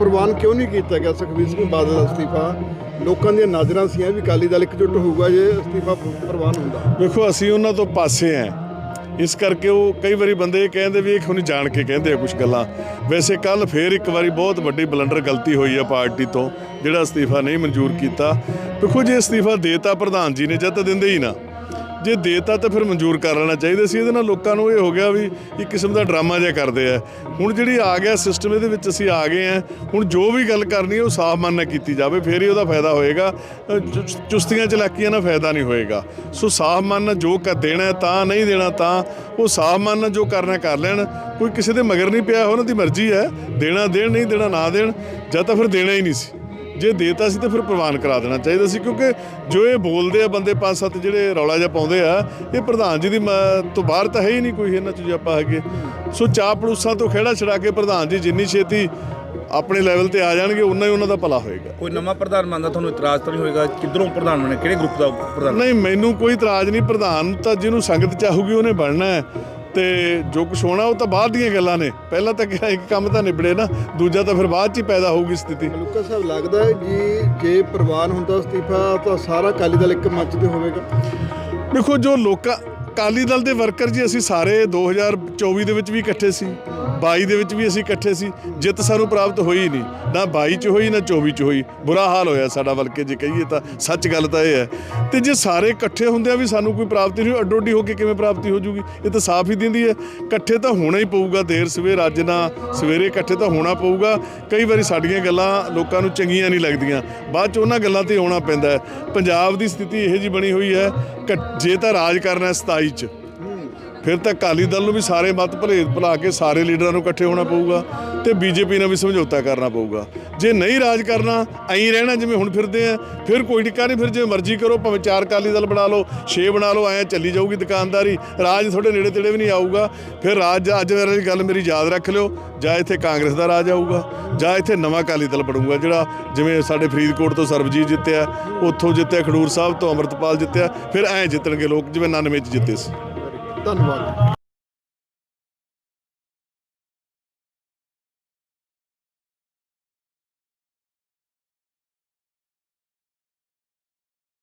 ਪ੍ਰਵਾਨ ਕਿਉਂ ਨਹੀਂ ਕੀਤਾ ਗਿਆ ਸੁਖਬੀਰ ਸਿੰਘ ਬਾਦਲ ਦਾ ਅਸਤੀਫਾ? ਲੋਕਾਂ ਦੀਆਂ ਨਜ਼ਰਾਂ ਸੀ ਵੀ ਅਕਾਲੀ ਦਲ ਇਕਜੁੱਟ ਹੋਊਗਾ ਜੇ ਅਸਤੀਫਾ ਪ੍ਰਵਾਨ ਹੁੰਦਾ। ਵੇਖੋ ਅਸੀਂ ਉਹਨਾਂ ਤੋਂ ਪਾਸੇ ਆ ਇਸ ਕਰਕੇ ਉਹ ਕਈ ਵਾਰੀ ਬੰਦੇ ਇਹ ਕਹਿੰਦੇ ਵੀ ਇਹ ਖੁਣੀ ਜਾਣ ਕੇ ਕਹਿੰਦੇ ਆ ਕੁਝ ਗੱਲਾਂ। ਵੈਸੇ ਕੱਲ ਫੇਰ ਇੱਕ ਵਾਰੀ ਬਹੁਤ ਵੱਡੀ ਬਲੰਡਰ ਗਲਤੀ ਹੋਈ ਆ ਪਾਰਟੀ ਤੋਂ, ਜਿਹੜਾ ਅਸਤੀਫਾ ਨਹੀਂ ਮਨਜ਼ੂਰ ਕੀਤਾ। ਵੇਖੋ ਜੇ ਅਸਤੀਫਾ ਦੇਤਾ ਪ੍ਰਧਾਨ ਜੀ ਨੇ ਜਦ ਤਾਂ ਦਿੰਦੇ ਹੀ ਨਾ। ਜੇ ਦੇਤਾ ਤਾਂ ਫਿਰ ਮਨਜ਼ੂਰ ਕਰ ਲੈਣਾ ਚਾਹੀਦਾ ਸੀ। ਇਹਦੇ ਨਾਲ ਲੋਕਾਂ ਨੂੰ ਇਹ ਹੋ ਗਿਆ ਵੀ ਇੱਕ ਕਿਸਮ ਦਾ ਡਰਾਮਾ ਜਿਹਾ ਕਰਦੇ ਆ। ਹੁਣ ਜਿਹੜੀ ਆ ਗਿਆ ਸਿਸਟਮ ਇਹਦੇ ਵਿੱਚ ਅਸੀਂ ਆ ਗਏ ਆ। ਹੁਣ ਜੋ ਵੀ ਗੱਲ ਕਰਨੀ ਹੈ ਉਹ ਸਾਫ਼ ਮਨ ਨਾਲ ਕੀਤੀ ਜਾਵੇ, ਫਿਰ ਹੀ ਉਹਦਾ ਫਾਇਦਾ ਹੋਏਗਾ। ਚੁ- ਚੁਸਤੀਆਂ ਚਲਾਕੀਆਂ ਨਾਲ ਫਾਇਦਾ ਨਹੀਂ ਹੋਏਗਾ। ਸੋ ਸਾਫ਼ ਮਨ ਨਾਲ ਜੋ ਕਰ ਦੇਣਾ ਤਾਂ ਨਹੀਂ ਦੇਣਾ ਤਾਂ ਉਹ ਸਾਫ਼ ਮਨ ਨਾਲ ਜੋ ਕਰਨਾ ਕਰ ਲੈਣ। ਕੋਈ ਕਿਸੇ ਦੇ ਮਗਰ ਨਹੀਂ ਪਿਆ, ਉਹਨਾਂ ਦੀ ਮਰਜ਼ੀ ਹੈ। ਦੇਣਾ ਦੇਣ, ਨਹੀਂ ਦੇਣਾ ਨਾ ਦੇਣ। ਜਾਂ ਤਾਂ ਫਿਰ ਦੇਣਾ ਹੀ ਨਹੀਂ ਸੀ। ਜੇ ਦੇਤਾ ਸੀ ਤਾਂ ਫਿਰ ਪ੍ਰਵਾਨ ਕਰਾ ਦੇਣਾ ਚਾਹੀਦਾ ਸੀ ਕਿਉਂਕਿ ਜੋ ਇਹ ਬੋਲਦੇ ਆ ਬੰਦੇ ਪੰਜ ਸੱਤ ਜਿਹੜੇ ਰੌਲਾ ਜਿਹਾ ਪਾਉਂਦੇ ਆ ਇਹ ਪ੍ਰਧਾਨ ਜੀ ਦੀ ਤੋਂ ਬਾਹਰ ਤਾਂ ਹੈ ਹੀ ਨਹੀਂ ਕੋਈ ਇਹਨਾਂ ਚ ਜੇ ਆਪਾਂ ਹੈਗੇ। ਸੋ ਚਾਹ ਪੜੂਸਾਂ ਤੋਂ ਖੇੜਾ ਛੜਾ ਕੇ ਪ੍ਰਧਾਨ ਜੀ ਜਿੰਨੀ ਛੇਤੀ ਆਪਣੇ ਲੈਵਲ ਤੇ ਆ ਜਾਣਗੇ ਉਨਾ ਹੀ ਉਹਨਾਂ ਦਾ ਭਲਾ ਹੋਏਗਾ। ਕੋਈ ਨਵਾਂ ਪ੍ਰਧਾਨ ਬਣਦਾ ਤੁਹਾਨੂੰ ਇਤਰਾਜ਼ ਤਾਂ ਨਹੀਂ ਹੋਏਗਾ? ਕਿੱਧਰੋਂ ਪ੍ਰਧਾਨ ਬਣੇ ਕਿਹੜੇ ਗਰੁੱਪ ਦਾ ਪ੍ਰਧਾਨ ਨਹੀਂ ਮੈਨੂੰ ਕੋਈ ਇਤਰਾਜ਼ ਨਹੀਂ ਪ੍ਰਧਾਨ ਤਾਂ ਜਿਹਨੂੰ ਸੰਗਤ ਚਾਹੂਗੀ ਉਹਨੇ ਬਣਨਾ ਹੈ। ਤੇ ਜੋ ਕੁਛ ਹੋਣਾ ਉਹ ਤਾਂ ਬਾਅਦ ਦੀਆਂ ਗੱਲਾਂ ਨੇ। ਪਹਿਲਾਂ ਤਾਂ ਕਿਹਾ ਇੱਕ ਕੰਮ ਤਾਂ ਨਿਬੜੇ ਨਾ ਦੂਜਾ ਤਾਂ ਫਿਰ ਬਾਅਦ ਚ ਹੀ ਪੈਦਾ ਹੋਊਗੀ ਸਥਿਤੀ। ਮਲੂਕਾ ਸਾਹਿਬ ਲੱਗਦਾ ਹੈ ਜੀ ਜੇ ਪ੍ਰਵਾਨ ਹੁੰਦਾ ਅਸਤੀਫਾ ਤਾਂ ਸਾਰਾ ਅਕਾਲੀ ਦਲ ਇੱਕ ਮੰਚ ਤੇ ਹੋਵੇਗਾ? ਦੇਖੋ ਜੋ ਲੋਕਾਂ ਅਕਾਲੀ ਦਲ ਦੇ ਵਰਕਰ ਜੀ, ਅਸੀਂ ਸਾਰੇ 2024 ਦੇ ਵਿੱਚ ਵੀ ਇਕੱਠੇ ਸੀ 22 ਦੇ ਵਿੱਚ ਵੀ ਅਸੀਂ ਇਕੱਠੇ ਸੀ, ਜਿੱਤ ਸਾਨੂੰ ਪ੍ਰਾਪਤ ਹੋਈ ਨਹੀਂ, ਨਾ 22 ਚ ਹੋਈ, ਨਾ 24 ਚ ਹੋਈ, ਬੁਰਾ ਹਾਲ ਹੋਇਆ ਸਾਡਾ ਬਲਕਿ ਜੇ ਕਹੀਏ ਤਾਂ, ਸੱਚ ਗੱਲ ਤਾਂ ਇਹ ਹੈ। ਤੇ ਜੇ ਸਾਰੇ ਇਕੱਠੇ ਹੁੰਦੇ ਆ ਵੀ ਸਾਨੂੰ ਕੋਈ ਪ੍ਰਾਪਤੀ ਨਹੀਂ ਅੱਡੋ ਅੱਡੀ ਹੋ ਕੇ ਕਿਵੇਂ ਪ੍ਰਾਪਤੀ ਹੋ ਜੂਗੀ? ਇਹ ਤਾਂ ਸਾਫ਼ ਹੀ ਦਿੰਦੀ ਹੈ, ਇਕੱਠੇ ਤਾਂ ਹੋਣਾ ਹੀ ਪਊਗਾ ਦੇਰ ਸਵੇਰ, ਅੱਜ ਨਾ ਸਵੇਰੇ ਇਕੱਠੇ ਤਾਂ ਹੋਣਾ ਪਊਗਾ, ਕਈ ਵਾਰੀ ਸਾਡੀਆਂ ਗੱਲਾਂ ਲੋਕਾਂ ਨੂੰ ਚੰਗੀਆਂ ਨਹੀਂ ਲੱਗਦੀਆਂ, ਬਾਅਦ ਚ ਉਹਨਾਂ ਗੱਲਾਂ ਤੇ ਆਉਣਾ ਪੈਂਦਾ ਪੰਜਾਬ ਦੀ ਸਥਿਤੀ ਇਹੋ ਜੀ ਬਣੀ ਹੋਈ ਹੈ ਕਿ ਜੇ ਤਾਂ ਰਾਜ ਕਰਨਾ ਹੈ 27 ਚ ਫਿਰ ਤਾਂ ਅਕਾਲੀ ਦਲ ਨੂੰ ਵੀ ਸਾਰੇ ਮਤ ਭਲੇ ਭੁਲਾ ਕੇ ਸਾਰੇ ਲੀਡਰਾਂ ਨੂੰ ਇਕੱਠੇ ਹੋਣਾ ਪਊਗਾ ਤੇ ਬੀਜੇਪੀ ਨਾਲ ਵੀ ਸਮਝੌਤਾ ਕਰਨਾ ਪਊਗਾ। ਜੇ ਨਹੀਂ ਰਾਜ ਕਰਨਾ, ਐਂ ਰਹਿਣਾ ਜਿਵੇਂ ਹੁਣ ਫਿਰਦੇ ਆ। ਫਿਰ ਕੋਈ ਟਿੱਕਾ ਨਹੀਂ, ਫਿਰ ਜੇ ਮਰਜ਼ੀ ਕਰੋ, ਭਾਵੇਂ ਚਾਰ ਅਕਾਲੀ ਦਲ ਬਣਾ ਲਓ, ਛੇ ਬਣਾ ਲਓ, ਐਂ ਚੱਲੀ ਜਾਊਗੀ ਦੁਕਾਨਦਾਰੀ। ਰਾਜ ਤੁਹਾਡੇ ਨੇੜੇ ਤੇੜੇ ਵੀ ਨਹੀਂ ਆਊਗਾ। ਫਿਰ ਰਾਜ, ਅੱਜ ਵਾਲੀ ਗੱਲ ਮੇਰੀ ਯਾਦ ਰੱਖ ਲਿਓ। ਜਾਂ ਇੱਥੇ ਕਾਂਗਰਸ ਦਾ ਰਾਜ ਆਊਗਾ, ਜਾਂ ਇੱਥੇ ਨਵਾਂ ਅਕਾਲੀ ਦਲ ਬਣੂਗਾ, ਜਿਹੜਾ ਜਿਵੇਂ ਸਾਡੇ ਫਰੀਦਕੋਟ ਤੋਂ ਸਰਬਜੀਤ ਜਿੱਤਿਆ, ਉੱਥੋਂ ਜਿੱਤਿਆ, ਖਡੂਰ ਸਾਹਿਬ ਤੋਂ ਅੰਮ੍ਰਿਤਪਾਲ ਜਿੱਤਿਆ, ਫਿਰ ਐਂ ਜਿੱਤਣਗੇ ਲੋਕ, ਜਿਵੇਂ 99 ਚ ਜਿੱਤੇ ਸੀ। ਧੰਨਵਾਦ।